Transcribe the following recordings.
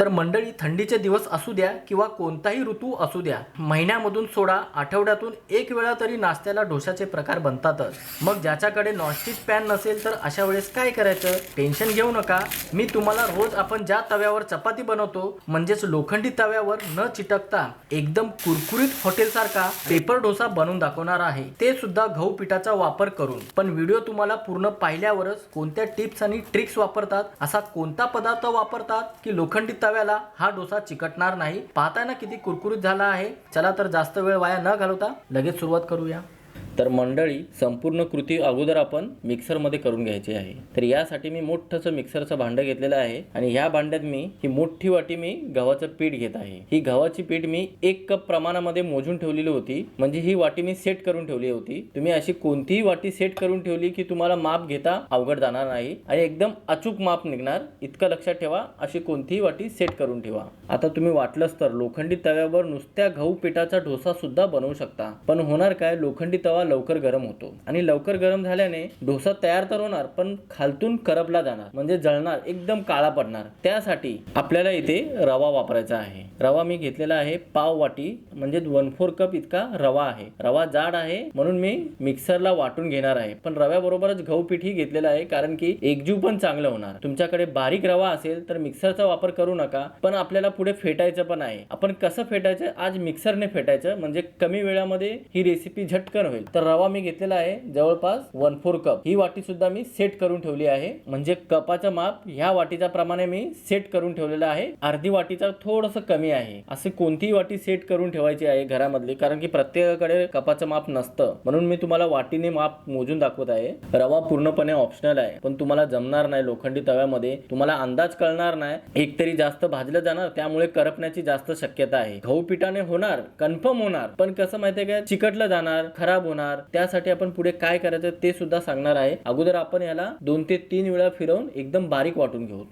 तर मंडळी थंडीचे दिवस असू द्या किंवा कोणताही ऋतू असू द्या महिन्यामधून सोडा आठवड्यातून एक वेळा तरी नाश्त्याला डोशाचे प्रकार बनतातच. मग ज्याच्याकडे नॉनस्टिक पॅन नसेल तर अशा वेळेस काय करायचं? टेन्शन घेऊ नका. मी तुम्हाला रोज आपण ज्या तव्यावर चपाती बनवतो म्हणजेच लोखंडी तव्यावर न चिटकता एकदम कुरकुरीत हॉटेलसारखा पेपर डोसा बनवून दाखवणार आहे. ते सुद्धा गहू पिठाचा वापर करून. पण व्हिडिओ तुम्हाला पूर्ण पाहिल्यावरच कोणत्या टिप्स आणि ट्रिक्स वापरतात असा कोणता पदार्थ वापरतात की लोखंडी तव्याला हा डोसा चिकटणार नाही. पाहताय ना किती कुरकुरीत झाला आहे. चला तर जास्त वेळ वाया न घालवता लगेच सुरुवात करूया. तर मंडळी संपूर्ण कृती अगोदर आपण मिक्सरमध्ये करून घ्यायची आहे. तर यासाठी मी मोठंसं मिक्सरचं भांडं घेतलेलं आहे आणि ह्या भांड्यात मी ही मोठी वाटी मी गव्हाचं पीठ घेत आहे. ही गव्हाची पीठ मी एक कप प्रमाणामध्ये मोजून ठेवलेली होती. म्हणजे ही वाटी मी सेट करून ठेवली होती. तुम्ही अशी कोणतीही वाटी सेट करून ठेवली की तुम्हाला माप घेता अवघड जाणार नाही आणि एकदम अचूक माप निघणार. इतकं लक्षात ठेवा अशी कोणतीही वाटी सेट करून ठेवा. आता तुम्ही वाटलंच तर लोखंडी तव्यावर नुसत्या गहू पिठाचा डोसा सुद्धा बनवू शकता. पण होणार काय? लोखंडी तवा लवकर गरम होतो. आणि लवकर गरम झाल्याने डोसा तयार तर होणार पण खालतून करपला जाणार म्हणजे जळणार एकदम काळा पडणार. त्यासाठी आपल्याला इथे रवा वापरायचा आहे. रवा मी घेतलेला आहे पाव वाटी म्हणजे वन फोर कप इतका रवा आहे. रवा जाड आहे म्हणून मी मिक्सरला वाटून घेणार आहे. पण रव्याबरोबरच गहू पीठही घेतलेला आहे कारण की एकजीव पण चांगलं होणार. तुमच्याकडे बारीक रवा असेल तर मिक्सरचा वापर करू नका पण आपल्याला पुढे फेटायचं पण आहे. आपण कसं फेटायचं? आज मिक्सरने फेटायचं म्हणजे कमी वेळामध्ये ही रेसिपी झटकन होईल. तर रवा मी घेतलेला आहे जवळपास वन फोर कप. ही वाटी सुद्धा मी सेट करून ठेवली आहे. म्हणजे कपाचं माप ह्या वाटीच्या प्रमाणे मी सेट करून ठेवलेलं आहे. अर्धी वाटीचा थोडस कमी आहे. असे कोणतीही वाटी सेट करून ठेवायची आहे घरामधली कारण की प्रत्येकाकडे कपाचं माप नसतं. म्हणून मी तुम्हाला वाटीने माप मोजून दाखवत आहे. रवा पूर्णपणे ऑप्शनल आहे. पण तुम्हाला जमणार नाही लोखंडी तव्यामध्ये. तुम्हाला अंदाज कळणार नाही. एक तरी जास्त भाजलं जाणार त्यामुळे करपण्याची जास्त शक्यता आहे. गहू पिठाने होणार कन्फर्म होणार. पण कसं माहितीये का? चिकटलं जाणार खराब होणार. त्यासाठी आपण पुढे काय करायचं ते सुद्धा सांगणार आहे. अगोदर आपण याला दोन ते तीन वेळा फिरवून एकदम बारीक वाटून घेऊ.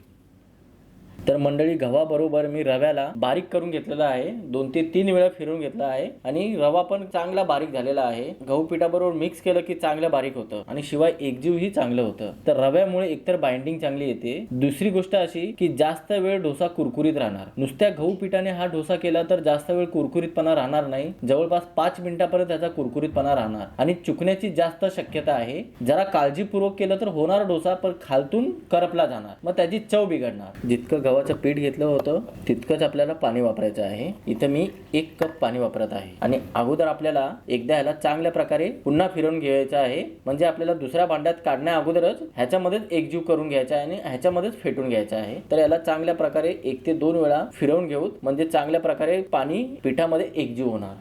तर मंडळी गव्हाबरोबर मी रव्याला बारीक करून घेतलेला आहे. दोन ते तीन वेळा फिरून घेतला आहे. आणि रवा पण चांगला बारीक झालेला आहे. गहू पिठाबरोबर मिक्स केलं की चांगलं बारीक होतं. आणि शिवाय एकजीवही चांगलं होतं. तर रव्यामुळे एकतर बाइंडिंग चांगली येते. दुसरी गोष्ट अशी की जास्त वेळ डोसा कुरकुरीत राहणार. नुसत्या गहू पिठाने हा डोसा केला तर जास्त वेळ कुरकुरीतपणा राहणार नाही. जवळपास पाच मिनिटापर्यंत त्याचा कुरकुरीतपणा राहणार. आणि चुकण्याची जास्त शक्यता आहे. जरा काळजीपूर्वक केलं तर होणार डोसा पण खालतून करपला जाणार. मग त्याची चव बिघडणार. जितकं गव्हाचं पीठ घेतलं होतं तितकंच आपल्याला पाणी वापरायचं आहे. इथं मी एक कप पाणी वापरत आहे. आणि अगोदर आपल्याला एकदा ह्याला चांगल्या प्रकारे पुन्हा फिरवून घ्यायचं आहे. म्हणजे आपल्याला दुसऱ्या भांड्यात काढण्या अगोदरच ह्याच्यामध्येच एकजीव करून घ्यायचा आहे आणि ह्याच्यामध्येच फेटून घ्यायचं आहे. तर याला चांगल्या प्रकारे एक ते दोन वेळा फिरवून घेऊत म्हणजे चांगल्या प्रकारे पाणी पिठामध्ये एकजीव होणार.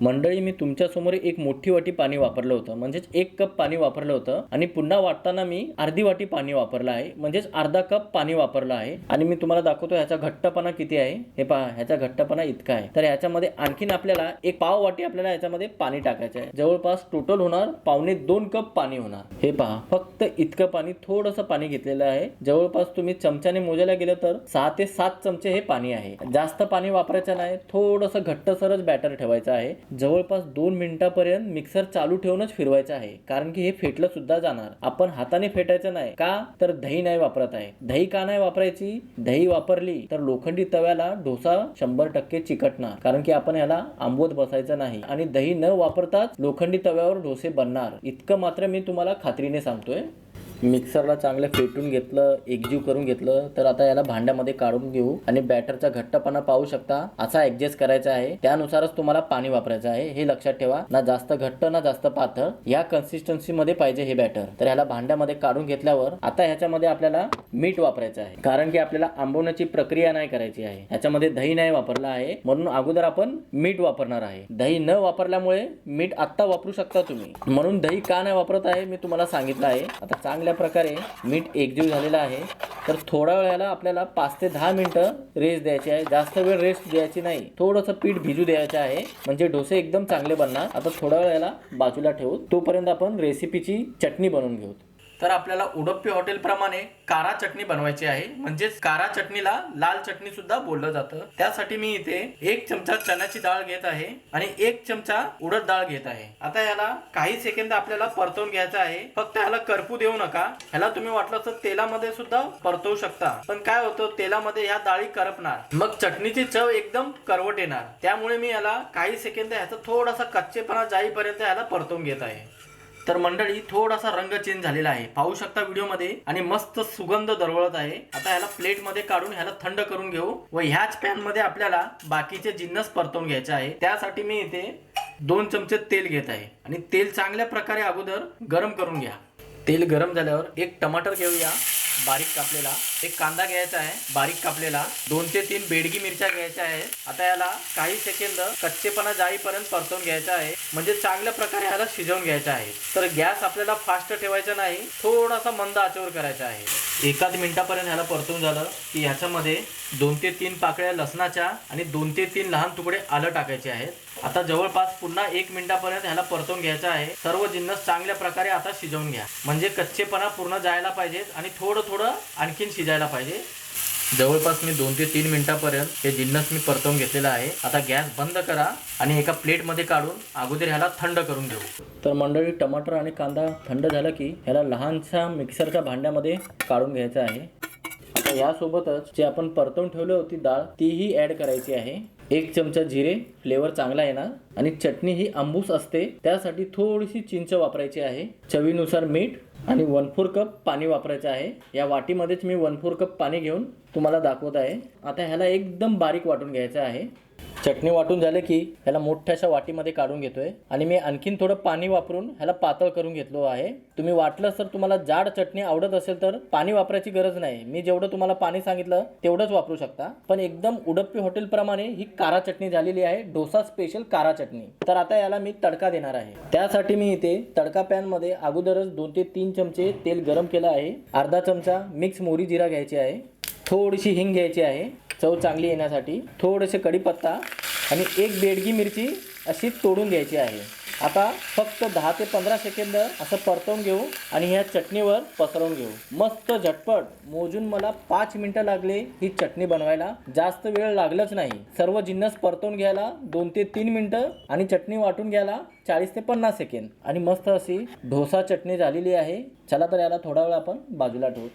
मंडळी मी तुमच्यासमोर एक मोठी वाटी पाणी वापरलं होतं. म्हणजेच एक कप पाणी वापरलं होतं. आणि पुन्हा वाटताना मी अर्धी वाटी पाणी वापरलं आहे. म्हणजेच अर्धा कप पाणी वापरलं आहे. आणि मी तुम्हाला दाखवतो ह्याचा घट्टपणा किती आहे. हे पहा ह्याचा घट्टपणा इतका आहे. तर ह्याच्यामध्ये आणखीन आपल्याला एक पाव वाटी आपल्याला ह्याच्यामध्ये पाणी टाकायचं आहे. जवळपास टोटल होणार पावणे दोन कप पाणी होणार. हे पहा फक्त इतकं पाणी थोडंसं पाणी घेतलेलं आहे. जवळपास तुम्ही चमच्याने मोजायला गेलं तर सहा ते सात चमचे हे पाणी आहे. जास्त पाणी वापरायचं नाही थोडंसं घट्टसरच बॅटर ठेवायचं आहे. जवळपास दोन मिनिटापर्यंत मिक्सर चालू ठेवूनच फिरवायचं आहे. कारण की हे फेटलं सुद्धा जाणार. आपण हाताने फेटायचं नाही. का? तर दही नाही वापरत आहे. दही का नाही वापरायची? दही वापरली तर लोखंडी तव्याला डोसा शंभर टक्के चिकटणार. कारण की आपण याला आंबवत बसायचं नाही. आणि दही न वापरताच लोखंडी तव्यावर डोसे बनणार. इतकं मात्र मी तुम्हाला खात्रीने सांगतोय. मिक्सरला चांगलं फेटून घेतलं एकजीव करून घेतलं तर आता याला भांड्यामध्ये काढून घेऊ आणि बॅटरचा घट्टपणा पाहू शकता. असा ऍडजस्ट करायचा आहे. त्यानुसारच तुम्हाला पाणी वापरायचं आहे. हे लक्षात ठेवा. ना जास्त घट्ट ना जास्त पातळ. या कन्सिस्टन्सी मध्ये पाहिजे हे बॅटर. तर ह्याला भांड्यामध्ये काढून घेतल्यावर आता ह्याच्यामध्ये आपल्याला मीठ वापरायचं आहे. कारण की आपल्याला आंबवण्याची प्रक्रिया नाही करायची आहे. ह्याच्यामध्ये दही नाही वापरला आहे. म्हणून अगोदर आपण मीठ वापरणार आहे. दही न वापरल्यामुळे मीठ आत्ता वापरू शकता तुम्ही. म्हणून दही का नाही वापरत आहे मी तुम्हाला सांगितलं आहे. आता चांगल्या प्रकारे मीठ एकजीव झालेलं आहे. तर थोड्या वेळाला आपल्याला पाच ते दहा मिनिटं रेस्ट द्यायची आहे. जास्त वेळ रेस्ट द्यायची नाही. थोडंसं पीठ भिजू द्यायचं आहे. म्हणजे डोसे एकदम चांगले बनणार. आता थोड्या वेळाला बाजूला ठेवू तोपर्यंत आपण रेसिपीची चटणी बनवून घेऊ. तर आपल्याला उडप्पी हॉटेल प्रमाणे कारा चटणी बनवायची आहे. म्हणजेच कारा चटणीला लाल चटणी सुद्धा बोललं जातं. त्यासाठी मी इथे एक चमचा चण्याची डाळ घेत आहे आणि एक चमचा उडद डाळ घेत आहे. आता याला काही सेकंद आपल्याला परतवून घ्यायचं आहे. फक्त ह्याला करपू देऊ नका. ह्याला तुम्ही वाटलं तर तेलामध्ये सुद्धा परतवू शकता. पण काय होतं तेलामध्ये ह्या डाळी करपणार. मग चटणीची चव एकदम करवट येणार. त्यामुळे मी याला काही सेकंद ह्याचा थोडासा कच्चेपणा जाईपर्यंत याला परतवून घेत आहे. तर मंडळी थोडासा रंग चेंज झालेला आहे. पाहू शकता व्हिडिओमध्ये. आणि मस्त सुगंध दरवळत आहे. आता ह्याला प्लेटमध्ये काढून ह्याला थंड करून घेऊ. व ह्याच पॅनमध्ये आपल्याला बाकीचे जिन्नस परतवून घ्यायचे आहे. त्यासाठी मी इथे दोन चमचे तेल घेत आहे. आणि तेल चांगल्या प्रकारे अगोदर गरम करून घ्या. तेल गरम झाल्यावर एक टमाटर घेऊया. बारीक कापलेला. एक कांदा घ्यायचा आहे बारीक कापलेला. दोन ते तीन बेडगी मिरच्या घ्यायच्या आहेत. आता याला काही सेकंद कच्चेपणा जाईपर्यंत परतवून घ्यायचा आहे. म्हणजे चांगल्या प्रकारे ह्याला शिजवून घ्यायचा आहे. तर गॅस आपल्याला फास्ट ठेवायचा नाही थोडासा मंद आचेवर करायचा आहे. एकाच मिनिटापर्यंत ह्याला परतून झालं की ह्याच्यामध्ये दोन ते तीन पाकळ्या लसणाच्या आणि दोन ते तीन लहान तुकडे आलं टाकायचे आहेत. आता जवळपास पुन्हा एक मिनिटापर्यंत ह्याला परतवून घ्यायचा आहे. सर्व जिन्नस चांगल्या प्रकारे आता शिजवून घ्या. म्हणजे कच्चेपणा पूर्ण जायला पाहिजेत आणि थोडं थोडं आणखीन शिजायला पाहिजे. जवळपास मी दोन ते तीन मिनिटापर्यंत हे जिन्नस मी परतवून घेतलेला आहे. आता गॅस बंद करा आणि एका प्लेटमध्ये काढून अगोदर ह्याला थंड करून घेऊ. तर मंडळी टमाटर आणि कांदा थंड झाला की ह्याला लहानशा मिक्सरच्या भांड्यामध्ये काढून घ्यायचं आहे. आता यासोबतच जे आपण परतवून ठेवली होती डाळ तीही ऍड करायची आहे. एक चमचा जिरे फ्लेवर चांगला येणार आणि चटणी ही आंबूस असते त्यासाठी थोडीशी चिंच वापरायची आहे. चवीनुसार मीठ आणि वन फोर कप पाणी वापरायचं आहे. या वाटीमध्येच मी वन फोर कप पाणी घेऊन तुम्हाला दाखवत आहे. आता ह्याला एकदम बारीक वाटून घ्यायचं आहे. चटणी वाटून झालं की ह्याला मोठ्याशा वाटीमध्ये काढून घेतोय. आणि मी आणखीन थोडं पाणी वापरून ह्याला पातळ करून घेतलो आहे. तुम्ही वाटलं तर तुम्हाला जाड चटणी आवडत असेल तर पाणी वापरायची गरज नाही. मी जेवढं तुम्हाला पाणी सांगितलं तेवढंच वापरू शकता. पण एकदम उडप्पी हॉटेलप्रमाणे ही कारा चटणी झालेली आहे. डोसा स्पेशल कारा चटणी. तर आता याला मी तडका देणार आहे. त्यासाठी मी इथे तडका पॅनमध्ये अगोदरच दोन ते तीन चमचे तेल गरम केलं आहे. अर्धा चमचा मिक्स मोरी जिरा घ्यायची आहे. थोडीशी हिंग घ्यायची आहे. चव चांगली येण्यासाठी थोडेसे कढीपत्ता आणि एक बेडगी मिरची अशी तोडून घ्यायची आहे. आता फक्त दहा ते पंधरा सेकंद असं परतवून घेऊ आणि ह्या चटणीवर पसरवून घेऊ. मस्त झटपट. मोजून मला पाच मिनिटं लागले ही चटणी बनवायला. जास्त वेळ लागलाच नाही. सर्व जिन्नस परतवून घ्यायला दोन ते तीन मिनटं आणि चटणी वाटून घ्यायला चाळीस ते पन्नास सेकंद. आणि मस्त अशी डोसा चटणी झालेली आहे. चला तर याला थोडा वेळ आपण बाजूला ठेवू.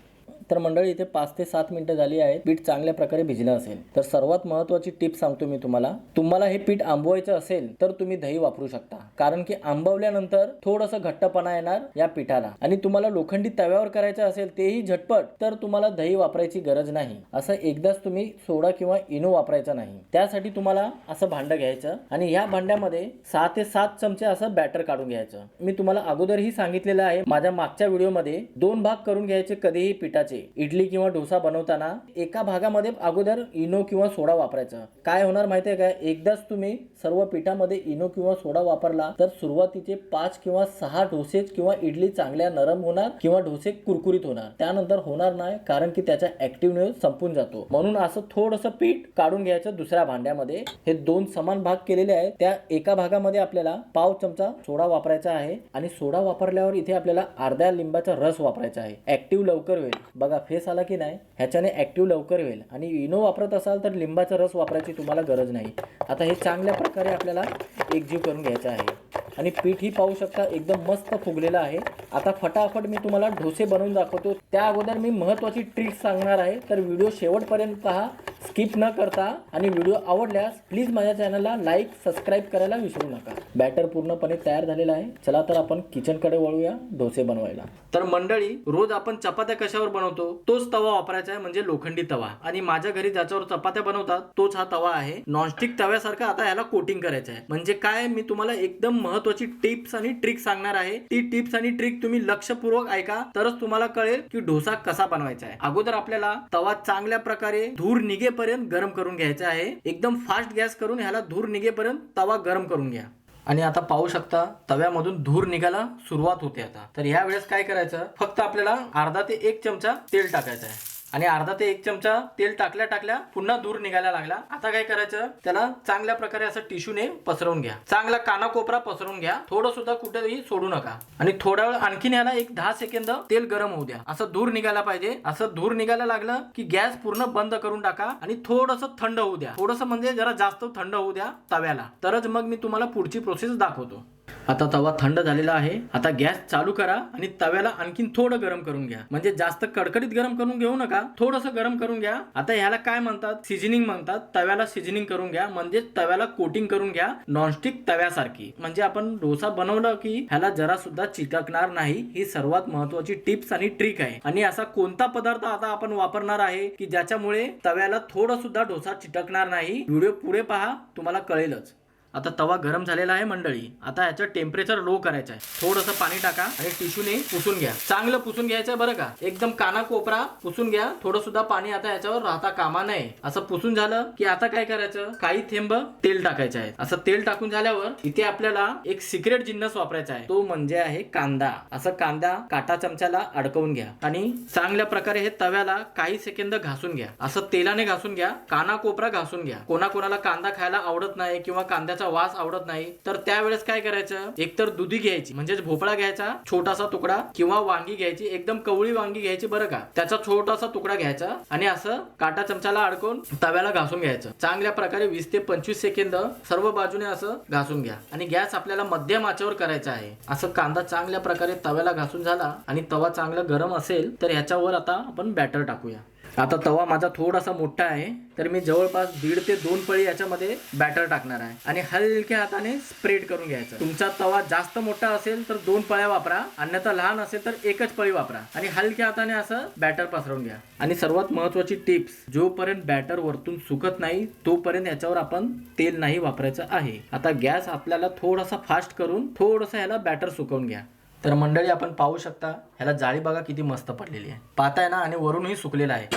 तर मंडळी इथे पाच ते सात मिनिटं झाली आहेत. पीठ चांगल्या प्रकारे भिजलं असेल. तर सर्वात महत्वाची टिप सांगतो मी तुम्हाला. तुम्हाला हे पीठ आंबवायचं असेल तर तुम्ही दही वापरू शकता. कारण की आंबवल्यानंतर थोडंसं घट्टपणा येणार या पिठाला. आणि तुम्हाला लोखंडी तव्यावर करायचं असेल तेही झटपट तर तुम्हाला दही वापरायची गरज नाही. असं एकदाच तुम्ही सोडा किंवा इनो वापरायचा नाही. त्यासाठी तुम्हाला असं भांडं घ्यायचं आणि ह्या भांड्यामध्ये सहा ते सात चमचे असं बॅटर काढून घ्यायचं. मी तुम्हाला अगोदरही सांगितलेलं आहे माझ्या मागच्या व्हिडिओमध्ये दोन भाग करून घ्यायचे कधीही पिठाचे. इडली किंवा डोसा बनवताना एका भागामध्ये अगोदर इनो किंवा सोडा वापरायचा. काय होणार माहितीये का? एकदाच तुम्ही सर्व पिठामध्ये इनो किंवा सोडा वापरला तर सुरुवातीचे पाच किंवा सहा डोसे किंवा इडली चांगल्या नरम होणार किंवा डोसे कुरकुरीत होणार. त्यानंतर होणार नाही कारण की त्याचा ऍक्टिव्ह संपून जातो. म्हणून असं थोडंसं पीठ काढून घ्यायचं दुसऱ्या भांड्यामध्ये. हे दोन समान भाग केलेले आहेत. त्या एका भागामध्ये आपल्याला पाव चमचा सोडा वापरायचा आहे आणि सोडा वापरल्यावर इथे आपल्याला अर्ध्या लिंबाचा रस वापरायचा आहे. ऍक्टिव्ह लवकर होईल. बघा फेस आला की नाही ह्याच्याने ॲक्टिव्ह लवकर होईल आणि इनो वापरत असाल तर लिंबाचा रस वापरायची तुम्हाला गरज नाही. आता हे चांगल्या प्रकारे आपल्याला एकजीव करून घ्यायचं आहे. आणि पीठ ही पाहू शकता एकदम मस्त फुगलेलं आहे. आता फटाफट मी तुम्हाला डोसे बनवून दाखवतो. त्या अगोदर मी महत्त्वाची ट्रिक सांगणार आहे. तर व्हिडिओ शेवटपर्यंत पहा. स्किप न करता आणि व्हिडिओ आवडल्यास प्लीज माझ्या चॅनलला लाईक सबस्क्राईब करायला विसरू नका. बॅटर पूर्णपणे तयार झालेला आहे. चला तर आपण किचनकडे वळूया डोसे बनवायला. तर मंडळी रोज आपण चपात्या कशावर बनवतो? तोच तवा वापरायचा आहे म्हणजे लोखंडी तवा. आणि माझ्या घरी ज्याच्यावर चपात्या बनवतात तोच हा तवा आहे. नॉनस्टिक तव्यासारखा आता ह्याला कोटिंग करायचं आहे. म्हणजे काय मी तुम्हाला एकदम महत्वाची टिप्स आणि ट्रिक सांगणार आहे. ती टिप्स आणि ट्रिक तुम्ही लक्षपूर्वक ऐका तरच तुम्हाला कळेल की डोसा कसा बनवायचा आहे. अगोदर आपल्याला तवा चांगल्या प्रकारे धूर निघे निघेपर्यंत गरम करून घ्यायचा आहे. एकदम फास्ट गॅस करून ह्याला धूर निघेपर्यंत तवा गरम करून घ्या. आणि आता पाहू शकता तव्यामधून धूर निघायला सुरुवात होते आता. तर ह्या वेळेस काय करायचं? फक्त आपल्याला अर्धा ते एक चमचा तेल टाकायचं आहे. आणि अर्धा ते एक चमचा तेल टाकल्या टाकल्या पुन्हा दूर निघायला लागला. आता काय करायचं? त्याला चांगल्या प्रकारे असं टिश्यूने पसरवून घ्या. चांगला कानाकोपरा पसरवून घ्या. थोडं सुद्धा कुठेही सोडू नका. आणि थोडा वेळ आणखीन याला एक दहा सेकंद तेल गरम होऊ द्या. असं धूर निघायला पाहिजे. असं धूर निघायला लागलं की गॅस पूर्ण बंद करून टाका आणि थोडस थंड होऊ द्या. थोडस म्हणजे जरा जास्त थंड होऊ द्या तव्याला. तरच मग मी तुम्हाला पुढची प्रोसेस दाखवतो. आता तवा थंड झालेला आहे. आता गॅस चालू करा आणि तव्याला आणखीन थोडं गरम करून घ्या. म्हणजे जास्त कडकडीत गरम करून घेऊ नका थोडस गरम करून घ्या. आता ह्याला काय म्हणतात? सिजनिंग म्हणतात. तव्याला सिजनिंग करून घ्या. म्हणजे तव्याला कोटिंग करून घ्या. नॉनस्टिक तव्यासारखी. म्हणजे आपण डोसा बनवलं की ह्याला जरा सुद्धा चिकटणार नाही. ही सर्वात महत्वाची टिप्स आणि ट्रिक आहे. आणि असा कोणता पदार्थ आता आपण वापरणार आहे की ज्याच्यामुळे तव्याला थोडं सुद्धा डोसा चिटकणार नाही? व्हिडिओ पुढे पहा. तुम्हाला कळेलच. आता तवा गरम झालेला आहे मंडळी. आता याचं टेम्परेचर लो करायचं आहे. थोडंसं पाणी टाका आणि टिश्यूने पुसून घ्या. चांगलं पुसून घ्यायचं आहे बरं का? एकदम काना कोपरा पुसून घ्या. थोडं सुद्धा पाणी आता याच्यावर राहता कामा नये. असं पुसून झालं की आता काय करायचं? काही थेंब तेल टाकायचे आहे असं तेल टाकून झाल्यावर इथे आपल्याला एक सिक्रेट जिन्नस वापरायचा आहे. तो म्हणजे आहे कांदा. असं कांदा काटा चमच्याला अडकवून घ्या. आणि चांगल्या प्रकारे हे तव्याला काही सेकंद घासून घ्या. असं तेलाने घासून घ्या. काना कोपरा घासून घ्या. कोणाकोणाला कांदा खायला आवडत नाही किंवा कांद्याचा वास आवडत नाही तर त्यावेळेस काय करायचं? एकतर दुधी घ्यायची म्हणजेच भोपळा घ्यायचा छोटासा तुकडा किंवा वांगी घ्यायची एकदम कवळी वांगी घ्यायची बरं का. त्याचा छोटासा तुकडा घ्यायचा आणि असं काटा चमच्याला अडकून तव्याला घासून घ्यायचं. चांगल्या प्रकारे वीस ते पंचवीस सेकंद सर्व बाजूने असं घासून घ्या. आणि गॅस आपल्याला मध्यम आचेवर करायचा आहे. असं कांदा चांगल्या प्रकारे तव्याला घासून झाला आणि तवा चांगला गरम असेल तर ह्याच्यावर आता आपण बॅटर टाकूया. आता तवा माझा थोडासा मोठा आहे तर मी जवळपास दीड ते दोन पळी याच्यामध्ये बॅटर टाकणार आहे. आणि हलक्या हाताने स्प्रेड करून घ्यायचं. तुमचा तवा जास्त मोठा असेल तर दोन पळ्या वापरा अन्यथा लहान असेल तर एकच पळी वापरा. आणि हलक्या हाताने असं बॅटर पसरवून घ्या. आणि सर्वात महत्वाची टिप्स जोपर्यंत बॅटर वरतून सुकत नाही तोपर्यंत याच्यावर आपण तेल नाही वापरायचं आहे. आता गॅस आपल्याला थोडासा फास्ट करून थोडंसं ह्याला बॅटर सुकवून घ्या. तर मंडळी आपण पाहू शकता ह्याला जाळी बघा किती मस्त पडलेली आहे. पाहताय ना आणि वरूनही सुकलेला आहे.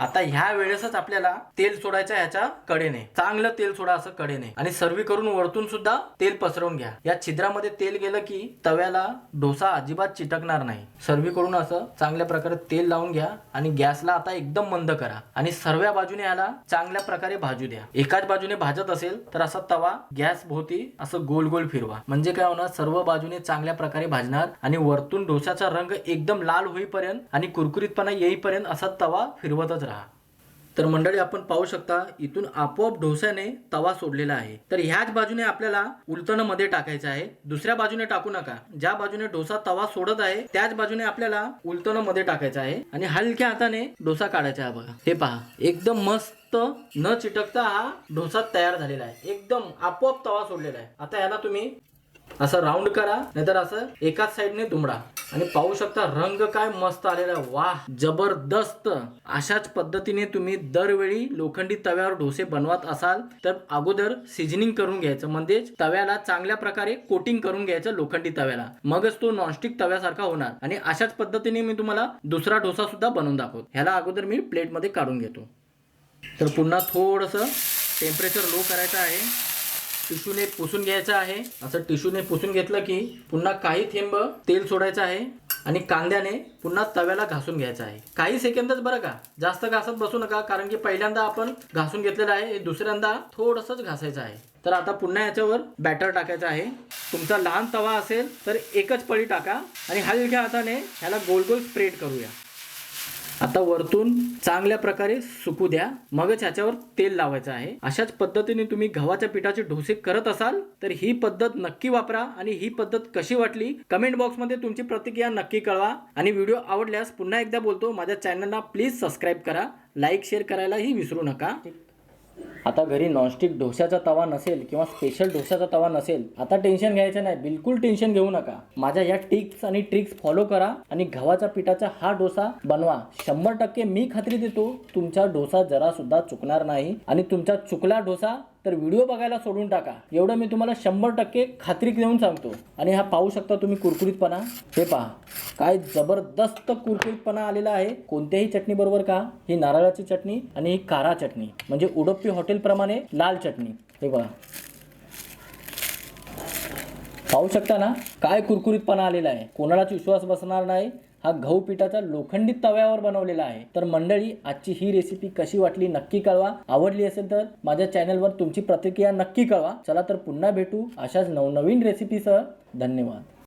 आता ह्या वेळेसच आपल्याला तेल सोडायचं ह्याच्या कडेने. चांगलं तेल सोडा असं कडेने. आणि सर्वी करून वरतून सुद्धा तेल पसरवून घ्या. या छिद्रामध्ये तेल गेलं की तव्याला डोसा अजिबात चिटकणार नाही. सर्वी करून असं चांगल्या प्रकारे तेल लावून घ्या आणि गॅसला आता एकदम मंद करा. आणि सर्व्या बाजूने याला चांगल्या प्रकारे भाजू द्या. एकाच बाजूने भाजत असेल तर असा तवा गॅस भोवती असं गोल गोल फिरवा. म्हणजे काय होणार? सर्व बाजूने चांगल्या प्रकारे भाजणार आणि वरतून डोसाचा रंग एकदम लाल होईपर्यंत आणि कुरकुरीतपणा येईपर्यंत असा तवा फिरवतच राहा. तर मंडळी आपण पाहू शकता इथून आपोआप डोस्याने तवा सोडलेला आहे. तर ह्याच बाजूने आपल्याला उलटणं मध्ये टाकायचं आहे. दुसऱ्या बाजूने टाकू नका. ज्या बाजूने डोसा तवा सोडत आहे त्याच बाजूने आपल्याला उलटणं मध्ये आहे. आणि हलक्या हाताने डोसा काढायचा आहे बघा. हे पहा एकदम मस्त न चिटकता हा डोसा तयार झालेला आहे. एकदम आपोआप तवा सोडलेला आहे. आता याला तुम्ही असं राऊंड करा नाहीतर असं एकाच साईडने दुमडा आणि पाहू शकता रंग काय मस्त आलेला आहे. वा जबरदस्त. अशाच पद्धतीने तुम्ही दरवेळी लोखंडी तव्यावर डोसे बनवत असाल तर अगोदर सिजनिंग करून घ्यायचं. म्हणजेच तव्याला चांगल्या प्रकारे कोटिंग करून घ्यायचं लोखंडी तव्याला. मगच तो नॉनस्टिक तव्यासारखा होणार. आणि अशाच पद्धतीने मी तुम्हाला दुसरा डोसा सुद्धा बनवून दाखवतो. ह्याला अगोदर मी प्लेटमध्ये काढून घेतो. तर पुन्हा थोडंसं टेम्परेचर लो करायचं आहे. टिश्यूने पुसून घ्यायचं आहे. असं टिश्यूने पुसून घेतलं की पुन्हा काही थेंब तेल सोडायचं आहे आणि कांद्याने पुन्हा तव्याला घासून घ्यायचं आहे. काही सेकंदच बरं का. जास्त घासत बसू नका कारण की पहिल्यांदा आपण घासून घेतलेलं आहे. हे दुसऱ्यांदा थोडंसंच घासायचं आहे. तर आता पुन्हा याच्यावर बॅटर टाकायचं आहे. तुमचा लहान तवा असेल तर एकच पळी टाका आणि हलक्या हाताने ह्याला गोल गोल स्प्रेड करूया. आता वरतून चांगल्या प्रकारे सुकू द्या. मगच ह्याच्यावर तेल लावायचं आहे. अशाच पद्धतीने तुम्ही गव्हाच्या पिठाचे डोसे करत असाल तर ही पद्धत नक्की वापरा आणि ही पद्धत कशी वाटली कमेंट बॉक्समध्ये तुमची प्रतिक्रिया नक्की कळवा. आणि व्हिडिओ आवडल्यास पुन्हा एकदा बोलतो. माझ्या चॅनलला प्लीज सबस्क्राईब करा. लाईक शेअर करायलाही विसरू नका. आता घरी नॉनस्टिक डोश्याचा तवा नसेल किंवा स्पेशल डोश्याचा तवा नसेल आता टेन्शन घ्यायचं नाही. बिलकुल टेन्शन घेऊ नका. माझ्या या टिप्स आणि ट्रिक्स फॉलो करा आणि गव्हाच्या पिठाचा हा डोसा बनवा. शंभर टक्के मी खात्री देतो तुमचा डोसा जरा सुद्धा चुकणार नाही आणि तुमचा चुकला डोसा तर व्हिडिओ बघायला सोडून टाका. एवढं मी तुम्हाला शंभर टक्के खात्री देऊन सांगतो. आणि हा पाहू शकता तुम्ही कुरकुरीतपणा. हे पहा. काय जबरदस्त कुरकुरीतपणा आलेला आहे. कोणत्याही चटणी बरोबर का ही नारळाची चटणी आणि ही कारा चटणी. म्हणजे उडप्पी हॉटेलप्रमाणे लाल चटणी. हे बघा पाहू शकता ना? काय कुरकुरीतपणा आलेला आहे. कोणालाच विश्वास बसणार नाही. हा गहू पिठाचा लोखंडी तव्यावर बनवलेला आहे. तर मंडळी आजची ही रेसिपी कशी वाटली नक्की कळवा. आवडली असेल तर माझ्या चॅनलवर तुमची प्रतिक्रिया नक्की कळवा. चला तर पुन्हा भेटू अशाच नवनवीन रेसिपीसह धन्यवाद.